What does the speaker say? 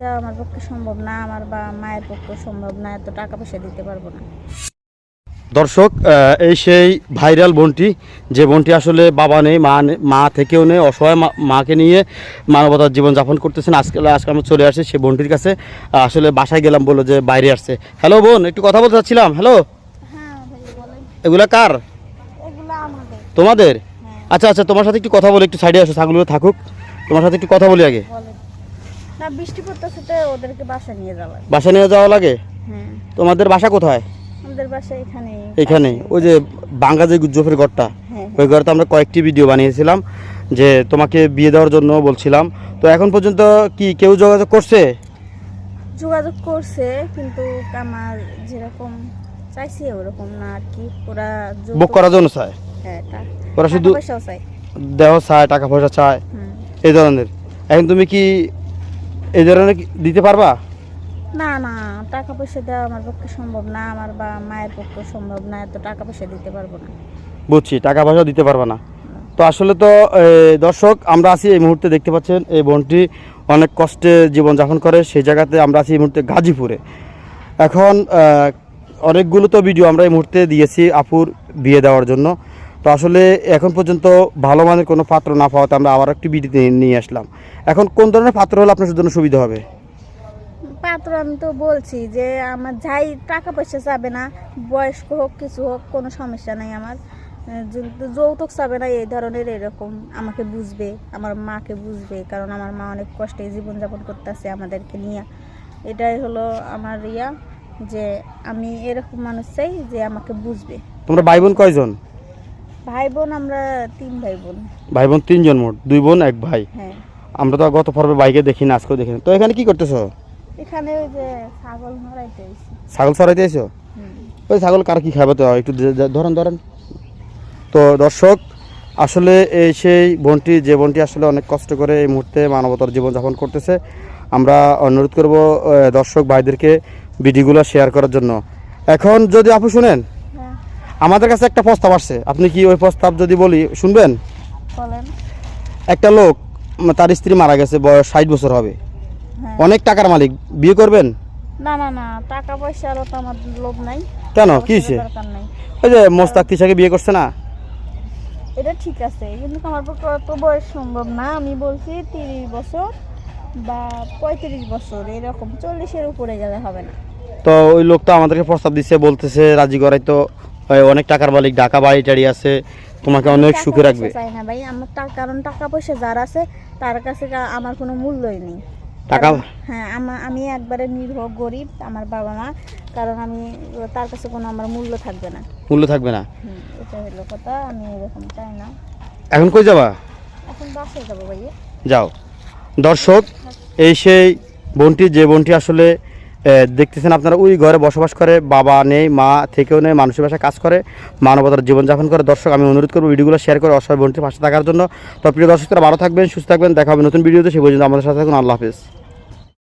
এটা আমার পক্ষে সম্ভব না আমার বা মায়ের পক্ষে সম্ভব না এত টাকা পয়সা দিতে পারব না। দর্শক এই সেই ভাইরাল বোনটি যে বোনটি আসলে বাবা নেই মা নেই মা থেকেও নেই অসহায় মা- মাকে নিয়ে মানবতার জীবন যাপন করতেছেন। আজকে আজকে আমরা চলে আসি সেই বোনটির কাছে। আসলে বাসায় গেলাম বলল যে বাইরে আসছে। হ্যালো বোন একটু কথা বলতে চাচ্ছিলাম হ্যালো? হ্যাঁ ভাই বলেন। এগুলা কার? তোমাদের? হ্যাঁ। আচ্ছা আচ্ছা তোমার সাথে একটু কথা বলে একটু সাইডে আসো ছাগলগুলো থাকুক। তোমার সাথে একটু কথা বলি আগে। বলেন। না বৃষ্টি পড়তেছে তো ওদেরকে বাসা নিয়ে যাওয়া লাগে। বাসা নিয়ে যাওয়া লাগে? হ্যাঁ। তোমাদের বাসা কোথায়? আমাদের বাসা এখানে। এখানে। ওই যে বাঙ্গা যে গুজ্জফের ঘরটা হ্যাঁ। ওই ঘরে তো আমরা কয়েকটি ভিডিও বানিয়েছিলাম যে তোমাকে বিয়ে দেওয়ার জন্য বলছিলাম। তো এখন পর্যন্ত কি কেউ যোগাযোগ করছে? যোগাযোগ করছে কিন্তু আমার যেরকম চাইছি ওরকম না আর কি। ওরা বুক করার জন্য চায়? হ্যাঁ ওরা শুধু দেহ চায় টাকা পয়সা চায়? এই ধরনের। এখন তুমি কি এই ধরনের দিতে পারবা? না না টাকা পয়সা দেওয়া আমার পক্ষে সম্ভব না। আমার বা মায়ের পক্ষে সম্ভব না এত টাকা পয়সা দিতে পারব না। বুঝছি টাকা পয়সা দিতে পারবা না। তো আসলে তো দর্শক আমরা আছি এই মুহূর্তে দেখতে পাচ্ছেন এই বোনটি অনেক কষ্টে জীবনযাপন করে। সেই জায়গাতে আমরা আছি এই মুহূর্তে গাজীপুরে। এখন অনেকগুলো তো ভিডিও আমরা এই মুহূর্তে দিয়েছি আপুর বিয়ে দেওয়ার জন্য। তো আসলে এখন পর্যন্ত ভালো মানের কোনো পাত্র না পাওয়াতে আমরা আবার একটি ভিডিও নিয়ে আসলাম। এখন কোন ধরনের পাত্র হলে আপনার জন্য সুবিধা হবে? পাত্র আমি তো বলছি যে আমার যাই টাকা পয়সা চাবে না বয়স্ক হোক কিছু হোক কোনো সমস্যা নাই আমার। যৌতুক চাবে না এই ধরনের এরকম আমাকে বুঝবে আমার মাকে বুঝবে কারণ আমার মা অনেক কষ্টে জীবনযাপন করতেছে আমাদেরকে নিয়ে। এটাই হলো আমার ইয়া যে আমি এরকম মানুষ চাই যে আমাকে বুঝবে। তোমরা ভাই বোন কয়জন? ভাই বোন আমরা তিন ভাই বোন ভাই বোন তিনজন মোট দুই বোন এক ভাই। হ্যাঁ। আমরা তো গত পর্বে বাইকে দেখি না আজকেও দেখি না। তো এখানে কি করতেছো? এখানে ওই যে ছাগল মরাইতে ছাগল চড়াইতে এসো ওই ছাগল কার কি খাবে তো? একটু ধরেন ধরেন। তো দর্শক আসলে এই সেই বোনটি যে বোনটি আসলে অনেক কষ্ট করে এই মুহূর্তে মানবতার জীবনযাপন করতেছে আমরা অনুরোধ করব দর্শক ভাইদেরকে ভিডিওগুলো শেয়ার করার জন্য। এখন যদি আপু শুনেন আমাদের কাছে একটা প্রস্তাব আসছে। আপনি কি ওই প্রস্তাব যদি বলি শুনবেন? বলেন। একটা লোক তার স্ত্রী মারা গেছে বয়স ষাট বছর হবে। হ্যাঁ। অনেক টাকার মালিক। বিয়ে করবেন? না না না টাকা পয়সারও তো আমার লোভ নাই। কেন? কি হয়েছে? ওই যে মোস্তাক তিশাকে বিয়ে করছে না? এটা ঠিক আছে কিন্তু আমার পক্ষে অত বয়স সম্ভব না। আমি বলছি তিরিশ বছর বা পঁয়ত্রিশ বছর এরকম চল্লিশের উপরে গেলে হবে না। তো ওই লোকটা আমাদেরকে প্রস্তাব দিচ্ছে বলতেছে রাজি করাই তো অনেক টাকার মালিক ঢাকা বাড়ি টাড়ি আছে। তোমাকে অনেক সুখে রাখবে। ভাই আমার কারণ টাকা পয়সা যার আছে তার কাছে আমার কোনো মূল্যই নেই। টাকা হ্যাঁ আমার আমি একবারে গরিব আমার বাবা মা কারণ আমি তার কাছে কোনো আমার মূল্য থাকবে না। মূল্য থাকবে না? এটা হলো কথা আমি এরকম চাই না। এখন কই যাবা? এখন বাসায় যাব ভাইয়া। যাও। দর্শক এই সেই বোনটি যে বোনটি আসলে দেখতেছেন আপনারা, ওই ঘরে বসবাস করে, বাবা নেই, মা থেকেও নেই, মানুষের বাসায় কাজ করে, মানবতার জীবনযাপন করে। দর্শক, আমি অনুরোধ করব ভিডিওগুলো শেয়ার করে অসহায় বোনটির পাশে থাকার জন্য। তো প্রিয় দর্শকরা ভালো থাকবেন, সুস্থ থাকবেন। দেখা হবে নতুন ভিডিওতে, সে পর্যন্ত আমাদের সাথে থাকুন। আল্লাহ হাফিজ।